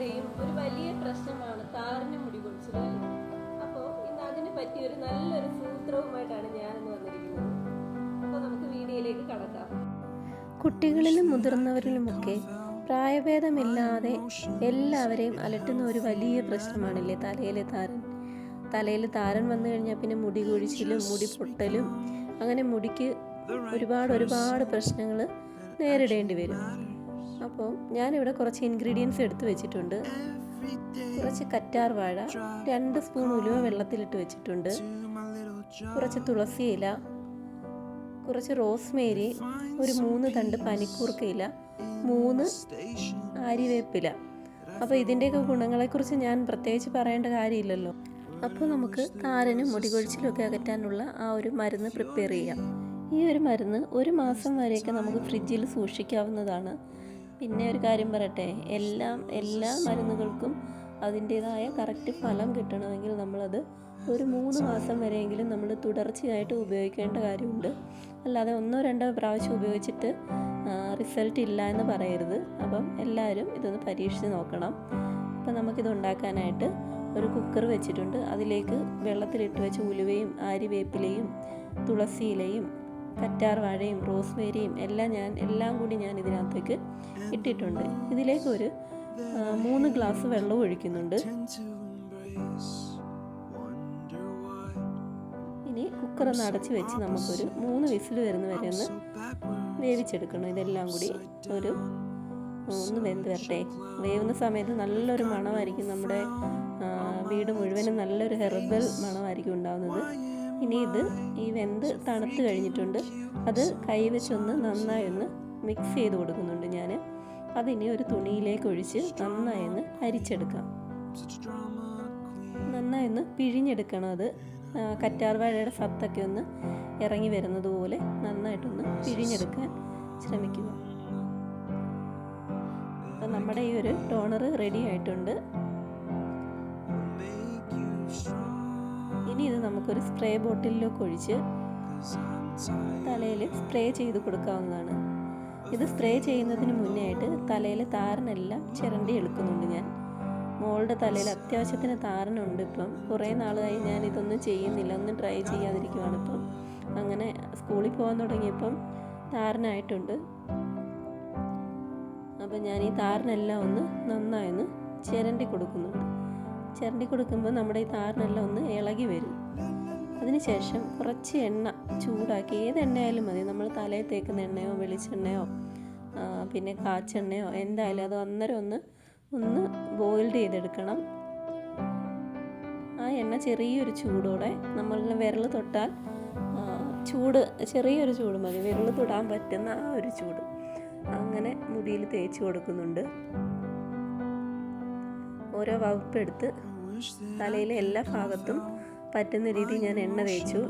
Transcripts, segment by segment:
എല്ലാവരുടെയും ഒരു വലിയ പ്രശ്നമാണ് താറിന് മുടി കൊഴിച്ചിൽ അപ്പോ ഇന്ന് അതിന് പറ്റിയ ഒരു നല്ലൊരു സൂത്രവുമായിട്ടാണ് ഞാനിന്ന് വന്നിരിക്കുന്നത്. അപ്പോൾ നമുക്ക് വീഡിയോയിലേക്ക് കടക്കാം. കുട്ടികളിലും മുതിർന്നവരിലുമൊക്കെ പ്രായഭേദമില്ലാതെ എല്ലാവരെയും അലട്ടുന്ന ഒരു വലിയ പ്രശ്നമാണല്ലേ തലയിലെ താരൻ? തലയിൽ താരൻ വന്നു കഴിഞ്ഞാൽ പിന്നെ മുടി കൊഴിച്ചിലും മുടി പൊട്ടലും അങ്ങനെ മുടിക്ക് ഒരുപാട് ഒരുപാട് പ്രശ്നങ്ങൾ നേരിടേണ്ടി വരും. അപ്പോൾ ഞാനിവിടെ കുറച്ച് ഇൻഗ്രീഡിയൻസ് എടുത്തു വെച്ചിട്ടുണ്ട്. കുറച്ച് കറ്റാർ വാഴ രണ്ട് സ്പൂൺ ഉലുവ വെള്ളത്തിലിട്ട് വെച്ചിട്ടുണ്ട്. കുറച്ച് തുളസി ഇല കുറച്ച് റോസ്മേരി ഒരു മൂന്ന് തണ്ട് പനിക്കൂർക്കയില മൂന്ന് ആര്യവേപ്പില. അപ്പോൾ ഇതിന്റെയൊക്കെ ഗുണങ്ങളെക്കുറിച്ച് ഞാൻ പ്രത്യേകിച്ച് പറയേണ്ട കാര്യമില്ലല്ലോ. അപ്പോൾ നമുക്ക് താരനും മുടികൊഴിച്ചിലും ഒക്കെ അകറ്റാനുള്ള ആ ഒരു മരുന്ന് പ്രിപ്പയർ ചെയ്യാം. ഈ ഒരു മരുന്ന് ഒരു മാസം വരെയൊക്കെ നമുക്ക് ഫ്രിഡ്ജിൽ സൂക്ഷിക്കാവുന്നതാണ്. പിന്നെ ഒരു കാര്യം പറയട്ടെ. എല്ലാം എല്ലാ മരുന്നുകൾക്കും അതിന്റേതായ കറക്റ്റ് ഫലം കിട്ടണമെങ്കിൽ നമ്മളത് ഒരു മൂന്ന് മാസം വരെയെങ്കിലും നമ്മൾ തുടർച്ചയായിട്ട് ഉപയോഗിക്കേണ്ട കാര്യമുണ്ട്. അല്ലാതെ ഒന്നോ രണ്ടോ പ്രാവശ്യം ഉപയോഗിച്ചിട്ട് റിസൾട്ട് ഇല്ല എന്ന് പറയരുത്. അപ്പം എല്ലാവരും ഇതൊന്ന് പരീക്ഷിച്ച് നോക്കണം. അപ്പം നമുക്കിത് ഉണ്ടാക്കാനായിട്ട് ഒരു കുക്കർ വെച്ചിട്ടുണ്ട്. അതിലേക്ക് വെള്ളത്തിലിട്ട് വെച്ച ഉലുവയും ആര്യവേപ്പിലയും തുളസിയിലയും കറ്റാർ വാഴയും റോസ്മേരിയും എല്ലാം ഞാൻ എല്ലാം കൂടി ഞാൻ ഇതിനകത്തേക്ക് ഇട്ടിട്ടുണ്ട്. ഇതിലേക്ക് ഒരു മൂന്ന് ഗ്ലാസ് വെള്ളം ഒഴിക്കുന്നുണ്ട്. ഇനി കുക്കർ ഒന്ന് അടച്ച് വെച്ച് നമുക്കൊരു മൂന്ന് വിസിൽ വരുന്ന വരെ ഒന്ന് വേവിച്ചെടുക്കണം. ഇതെല്ലാം കൂടി ഒരു ഒന്ന് വെന്ത് വരട്ടെ. വേവുന്ന സമയത്ത് നല്ലൊരു മണമായിരിക്കും നമ്മുടെ വീട് മുഴുവനും നല്ലൊരു ഹെർബൽ മണമായിരിക്കും ഉണ്ടാകുന്നത് ഇനി ഇത് ഈ വെന്ത് തണുത്ത് കഴിഞ്ഞിട്ടുണ്ട്. അത് കൈവച്ചൊന്ന് നന്നായി ഒന്ന് മിക്സ് ചെയ്ത് കൊടുക്കുന്നുണ്ട് ഞാൻ അതിനി ഒരു തുണിയിലേക്ക് ഒഴിച്ച് നന്നായി ഒന്ന് അരിച്ചെടുക്കാം. നന്നായി ഒന്ന് പിഴിഞ്ഞെടുക്കണം അത്. കറ്റാർവാഴയുടെ കറ്റാർ വാഴയുടെ സത്തൊക്കെ ഒന്ന് ഇറങ്ങി വരുന്നത് പോലെ നന്നായിട്ടൊന്ന് പിഴിഞ്ഞെടുക്കാൻ ശ്രമിക്കുക. അപ്പം നമ്മുടെ ഈ ഒരു ടോണർ റെഡി ആയിട്ടുണ്ട്. ഇനി ഇത് നമുക്കൊരു സ്പ്രേ ബോട്ടിലിലേക്ക് ഒഴിച്ച് തലയിൽ സ്പ്രേ ചെയ്ത് കൊടുക്കാവുന്നതാണ്. ഇത് സ്പ്രേ ചെയ്യുന്നതിന് മുന്നേ ആയിട്ട് തലയിലെ താരനെല്ലാം ചിരണ്ടി എടുക്കുന്നുണ്ട് ഞാൻ. മോളുടെ തലയിൽ അത്യാവശ്യത്തിന് താരനുണ്ട് ഇപ്പം. കുറേ നാളായി ഞാൻ ഇതൊന്നും ചെയ്യുന്നില്ല. ഒന്നും ട്രൈ ചെയ്യാതിരിക്കുവാണ് ഇപ്പം. അങ്ങനെ സ്കൂളിൽ പോകാൻ തുടങ്ങിയപ്പം താരനായിട്ടുണ്ട്. അപ്പം ഞാൻ ഈ താരനെല്ലാം ഒന്ന് നന്നായി ഒന്ന് ചിരണ്ടി കൊടുക്കുന്നുണ്ട്. ചിരണ്ടി കൊടുക്കുമ്പോൾ നമ്മുടെ ഈ താരനെല്ലാം ഒന്ന് ഇളകി വരും. അതിനുശേഷം കുറച്ച് എണ്ണ ചൂടാക്കി ഏത് എണ്ണയായാലും മതി. നമ്മൾ തലയിൽ തേക്കുന്ന എണ്ണയോ വെളിച്ചെണ്ണയോ പിന്നെ കാച്ചെണ്ണയോ എന്തായാലും അത് അന്നേരം ഒന്ന് ഒന്ന് ബോയിൽഡ് ചെയ്തെടുക്കണം. ആ എണ്ണ ചെറിയൊരു ചൂടോടെ നമ്മൾ വിരൽ തൊട്ടാൽ ചൂട് ചെറിയൊരു ചൂട് മതി. വിരൽ തൊടാൻ പറ്റുന്ന ആ ഒരു ചൂട്. അങ്ങനെ മുടിയിൽ തേച്ച് കൊടുക്കുന്നുണ്ട്. ഓരോ വകുപ്പ് എടുത്ത് തലയിലെ എല്ലാ ഭാഗത്തും പറ്റുന്ന രീതിയിൽ ഞാൻ എണ്ണ തേച്ചു.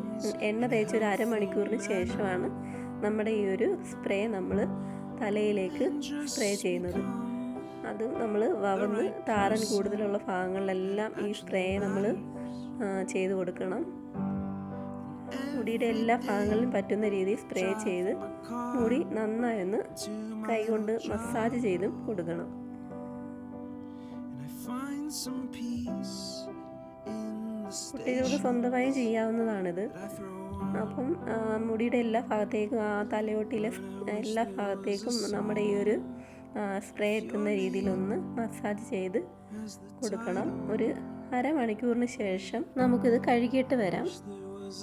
എണ്ണ തേച്ച് ഒരു അരമണിക്കൂറിന് ശേഷമാണ് നമ്മുടെ ഈ ഒരു സ്പ്രേ നമ്മൾ തലയിലേക്ക് സ്പ്രേ ചെയ്യുന്നത്. അത് നമ്മൾ വവന്ന് താരൻ കൂടുതലുള്ള ഭാഗങ്ങളിലെല്ലാം ഈ സ്പ്രേ നമ്മൾ ചെയ്ത് കൊടുക്കണം. മുടിയുടെ എല്ലാ ഭാഗങ്ങളിലും പറ്റുന്ന രീതിയിൽ സ്പ്രേ ചെയ്ത് മുടി നന്നായൊന്ന് കൈകൊണ്ട് മസാജ് ചെയ്തും കൊടുക്കണം. കുട്ടികൾക്ക് സ്വന്തമായി ചെയ്യാവുന്നതാണിത്. അപ്പം മുടിയുടെ എല്ലാ ഭാഗത്തേക്കും ആ തലയോട്ടിലെ എല്ലാ ഭാഗത്തേക്കും നമ്മുടെ ഈ ഒരു സ്പ്രേ എത്തുന്ന രീതിയിലൊന്ന് മസാജ് ചെയ്ത് കൊടുക്കണം. ഒരു അരമണിക്കൂറിന് ശേഷം നമുക്കിത് കഴുകിയിട്ട് വരാം.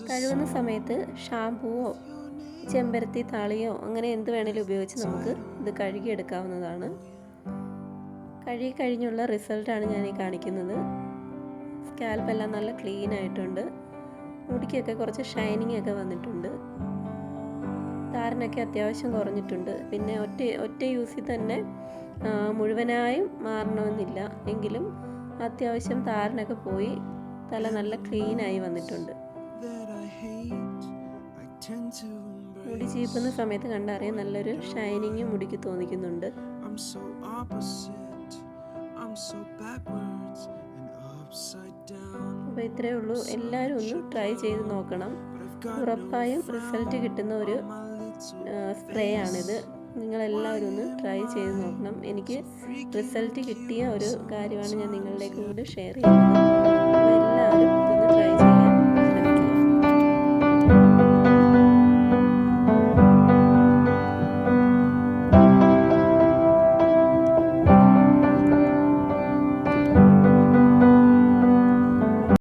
കഴുകുന്ന സമയത്ത് ഷാമ്പുവോ ചെമ്പരത്തി താളിയോ അങ്ങനെ എന്ത് വേണേലും ഉപയോഗിച്ച് നമുക്ക് ഇത് കഴുകിയെടുക്കാവുന്നതാണ്. കഴുകി കഴിഞ്ഞുള്ള റിസൾട്ടാണ് ഞാൻ ഈ കാണിക്കുന്നത്. സ്കാൽപ്പ് എല്ലാം നല്ല ക്ലീൻ ആയിട്ടുണ്ട്. മുടിക്കൊക്കെ കുറച്ച് ഷൈനിങ് ഒക്കെ വന്നിട്ടുണ്ട്. താരനൊക്കെ അത്യാവശ്യം കുറഞ്ഞിട്ടുണ്ട്. പിന്നെ ഒറ്റ ഒറ്റ യൂസിൽ തന്നെ മുഴുവനായും മാറണമെന്നില്ല. എങ്കിലും അത്യാവശ്യം താരനൊക്കെ പോയി തല നല്ല ക്ലീനായി വന്നിട്ടുണ്ട്. മുടി ചീപ്പുന്ന സമയത്ത് കണ്ടറിയാം നല്ലൊരു ഷൈനിങ് മുടിക്ക് തോന്നിക്കുന്നുണ്ട്. അപ്പോൾ ഇത്രയേ ഉള്ളൂ. എല്ലാവരും ഒന്ന് ട്രൈ ചെയ്ത് നോക്കണം. ഉറപ്പായും റിസൾട്ട് കിട്ടുന്ന ഒരു സ്പ്രേ ആണിത് നിങ്ങളെല്ലാവരും ഒന്ന് ട്രൈ ചെയ്ത് നോക്കണം. എനിക്ക് റിസൾട്ട് കിട്ടിയ ഒരു കാര്യമാണ് ഞാൻ നിങ്ങളിലേക്ക് കൂടി ഷെയർ ചെയ്യുന്നത്. എല്ലാവരും